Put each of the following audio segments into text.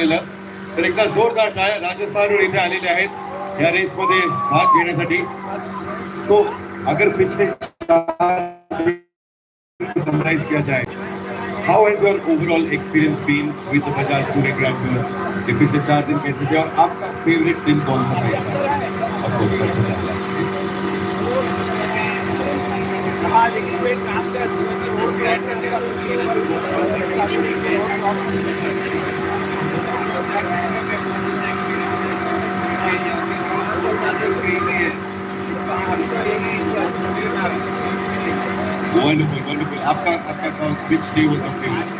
तर एकदा जोरदार टाळ्या राजस्थानवर इथे आलेले रेस मध्ये भाग घेण्यासाठी. तो अगर पिछले समराइज किया जाए how has your overall experience been with Bajaj tour grand tour ये पिछले चार दिन कैसे थे और आपका फेवरेट दिन कौन सा था Of course, सबसे पहला। Wonderful, wonderful. आपका आपका which day was your favorite?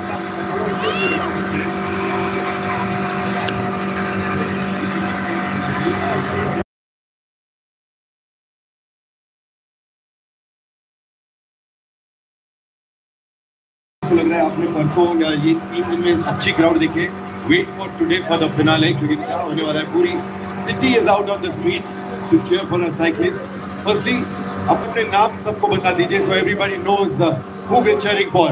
आपको लग रहा है आपने परसों या ये तीन दिन में अच्छी क्राउड देखी wait for today for the finale finale क्योंकि क्या होने वाला है? पूरी city is out of the street to cheer for a cyclist firstly आप अपने नाम सबको बता दीजिए so everybody knows the who we cheering for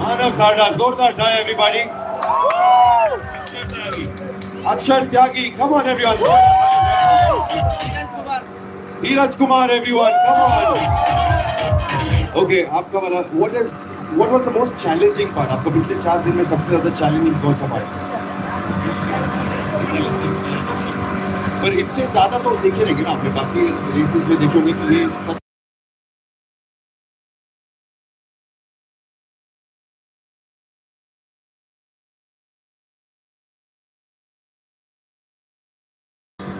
Manav साडा जोरदार time everybody Akshar Tyagi come on everyone Dheeraj Kumar everyone come on okay आपका वाला what is what was the most challenging part आपको पिछले चार दिन में सबसे ज़्यादा चैलेंजिंग कौन सा पार्ट पर इससे ज़्यादा तो देखे रहेंगे ना आपने बाकी रेसेस में देखोगे कि ये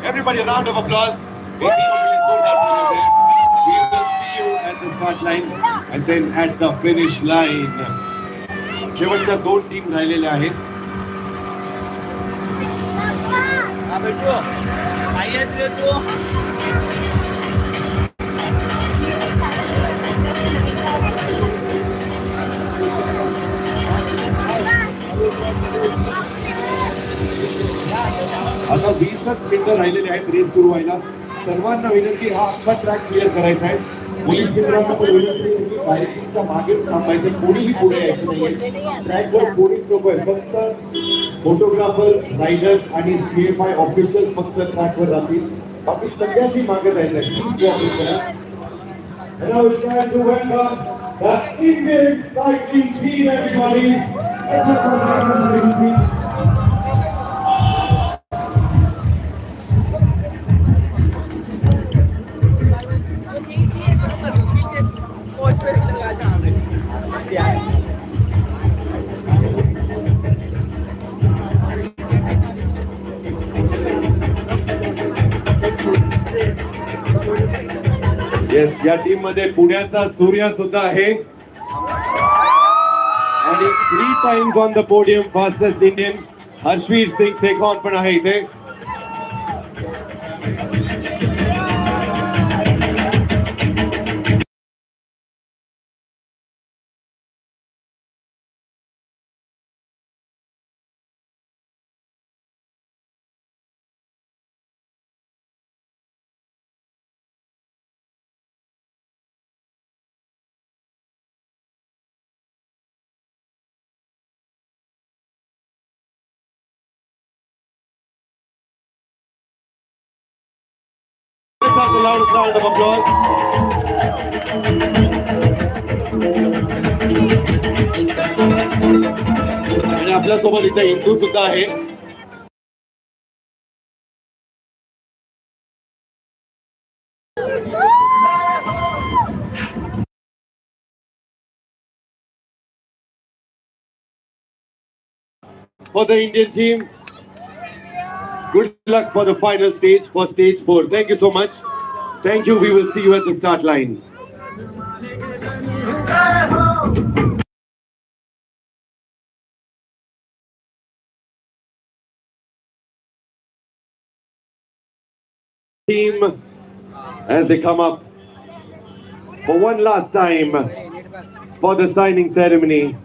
Everybody, a round of applause. You at start line and then at the finish line. शेवटच्या दोन टीम राहिलेल्या आहेत. आता वीसच मिनिटं राहिलेले आहेत रेस सुरू व्हायला. सर्वांना विनंती हा अख्खा ट्रॅक क्लिअर करायचा आहे. पोलीस मित्रांना पण विनंती की मागेच थांबायचं कोणीही पुढे यायचं नाहीये ट्रॅकवर फक्त फोटोग्राफर रायडर आणि सी एफ आय ऑफिसर फक्त ट्रॅकवर राहतील बाकी सगळ्यांनी मागे जायचं आहे Please करा. And to welcome the Indian cycling team, everybody. Yes या टीममध्ये पुण्याचा सूर्य सुद्धा आहे. आणि three times on the podium fastest Indian Harshveer Singh Sekhon पण आहे इथे. Have round of applause. आणि आपल्यासोबत इथे हिंदू सुद्धा आहे For the Indian team, Good luck for the final stage, for stage four. Thank you so much. Thank you. We will see you at the start line. Team, as they come up for one last time for the signing ceremony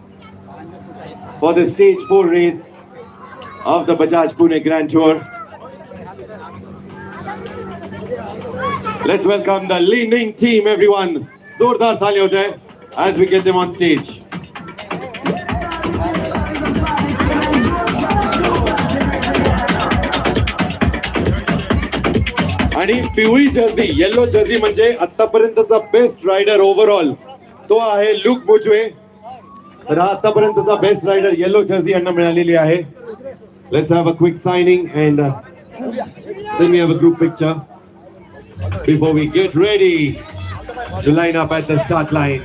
for the stage four race of the Bajaj Pune Grand Tour. Let's welcome the leaning team, everyone. Zordar Talyote, as we get them on stage. आणि पिवळी जर्दी yellow जर्दी म्हणजे आतापर्यंतचा best rider overall तो आहे look भोजवे तर आतापर्यंतचा बेस्ट रायडर येलो जर्दी यांना मिळालेली आहे let's have a quick signing and then we have a group picture before we get ready to line up at the start line.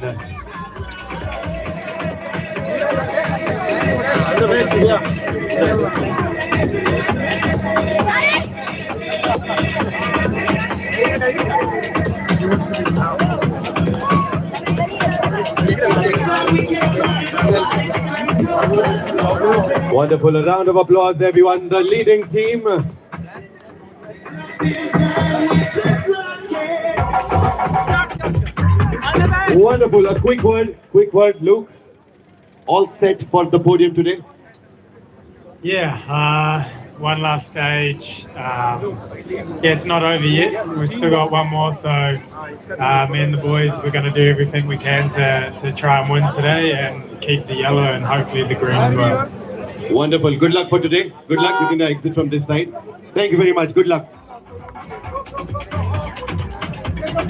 Wonderful. A round of applause, everyone. The leading team. Wonderful. A quick word, quick word, Luke. All set for the podium today. Yeah, uh, one last stage. Um, yeah, it's not over yet. We've still got one more, so uh, me and the boys, we're going to do everything we can to, to try and win today and keep the yellow and hopefully the green as well. Wonderful. Good luck for today. Good luck. You can exit from this side. Thank you very much. Good luck. Please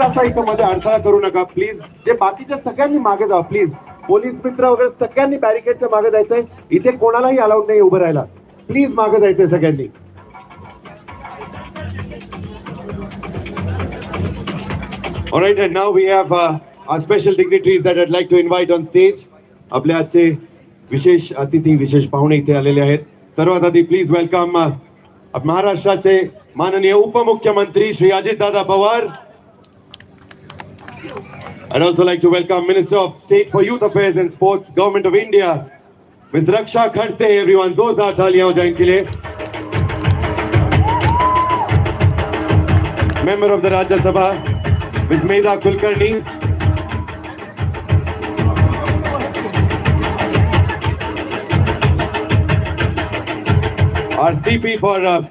असा इथं मध्ये अडथळा करू नका please जे बाकीच्या सगळ्यांनी मागे जा प्लीज पोलीस मित्र वगैरे सगळ्यांनी बॅरिकेडच्या मागे जायचंय. इथे कोणालाही अलाउड नाही उभं राहायला. प्लीज मागे जायचंय सगळ्यांनी. All right, and now we have uh, our special dignitaries that I'd like to invite on stage. आपले आजचे विशेष अतिथी विशेष पाहुणे इथे आलेले आहेत सर्वात आधी प्लीज वेलकम महाराष्ट्राचे माननीय उपमुख्यमंत्री Shri Ajitdada Pawar I'd also like to welcome Minister of State for Youth Affairs and Sports, Government of India, Ms. Raksha Khadse, everyone. Those are तालियां हो जाएं इनके Member of the Rajya Sabha, Ms. Medha Kulkarni. Our DP for uh,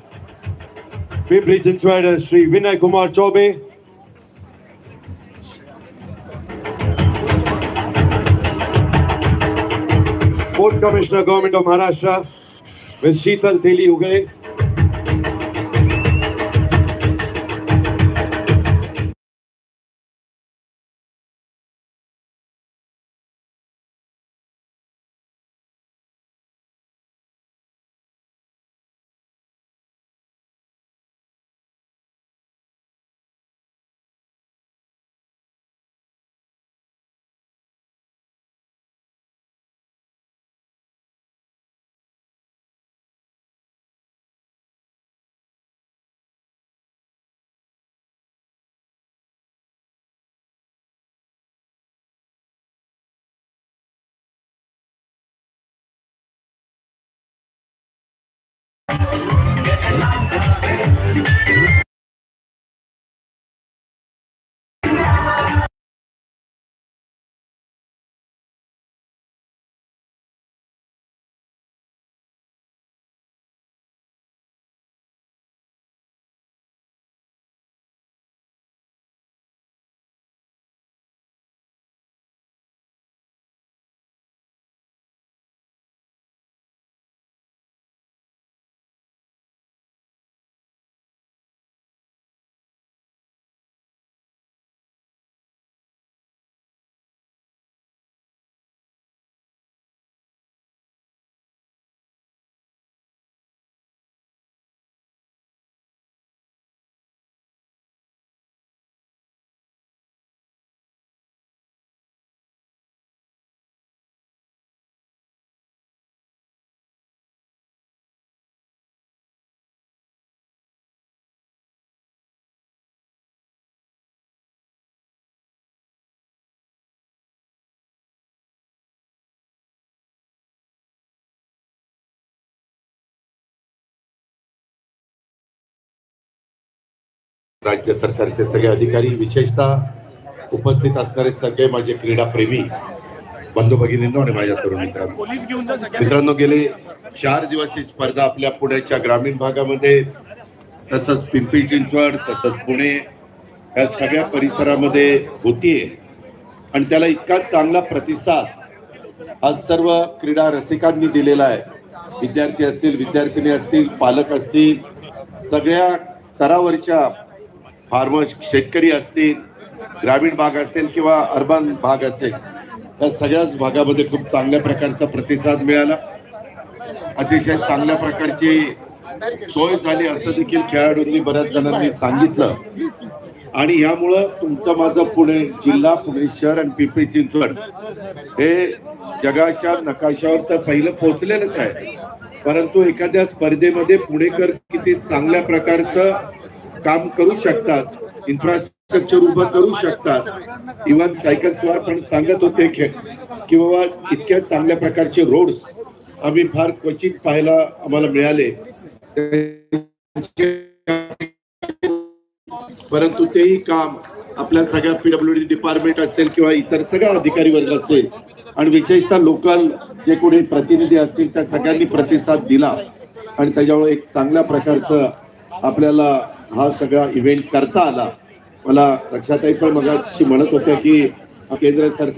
Pimpri Chinchwad, Sri Vinay Kumar Chobe. Sport Commissioner, Government of Maharashtra, Ms. Sheetal Theli Thank you. राज्य सरकारचे सगळे अधिकारी विशेषतः उपस्थित असणारे सगळे माझे क्रीडाप्रेमी बंधू भगिनींनो आणि माझ्या तरुण मित्रांनो. मित्रांनो गेले चार दिवस ही स्पर्धा आपल्या पुण्याच्या ग्रामीण भागामध्ये तसंच पिंपरी चिंचवड तसंच पुणे या सगळ्या परिसरामध्ये होतीये. आणि त्याला इतका चांगला प्रतिसाद आज सर्व क्रीडा रसिकांनी दिलेला आहे. विद्यार्थी असतील विद्यार्थिनी असतील पालक असतील सगळ्या स्तरावरच्या फार्मर्स शेतकरी असतील ग्रामीण भाग असेल किंवा अर्बन भाग असेल या सगळ्याच भागामध्ये खूप चांगल्या प्रकारचा प्रतिसाद मिळाला. अतिशय चांगल्या प्रकारची सोय झाली असं देखील खेळाडूंनी बऱ्याच जणांनी सांगितलं. आणि यामुळं तुमचं माझं पुणे जिल्हा पुणे शहर आणि पिंपरी चिंचवड हे जगाच्या नकाशावर तर पहिलं पोहोचलेलंच आहे. परंतु एखाद्या स्पर्धेमध्ये पुणेकर किती चांगल्या प्रकारचं काम करू शकतात इन्फ्रास्ट्रक्चर उभं करू शकतात. इव्हन सायकल स्वार पण सांगत होते की की बाबा इतक्या चांगल्या प्रकारचे रोड्स आम्ही फार क्वचित पाहायला आम्हाला मिळाले. परंतु तेही काम आपल्या सगळ्या पीडब्ल्यू डी डिपार्टमेंट असेल किंवा इतर सगळ्या अधिकारी वर्ग असेल आणि विशेषतः लोकल जे कोणी प्रतिनिधी असतील त्या सगळ्यांनी प्रतिसाद दिला. आणि त्याच्यामुळे एक चांगल्या प्रकारचं आपल्याला हा सगळा इव्हेंट करता आला. मला रक्षाताई पण मगाशी म्हणत होत्या की केंद्र सरकार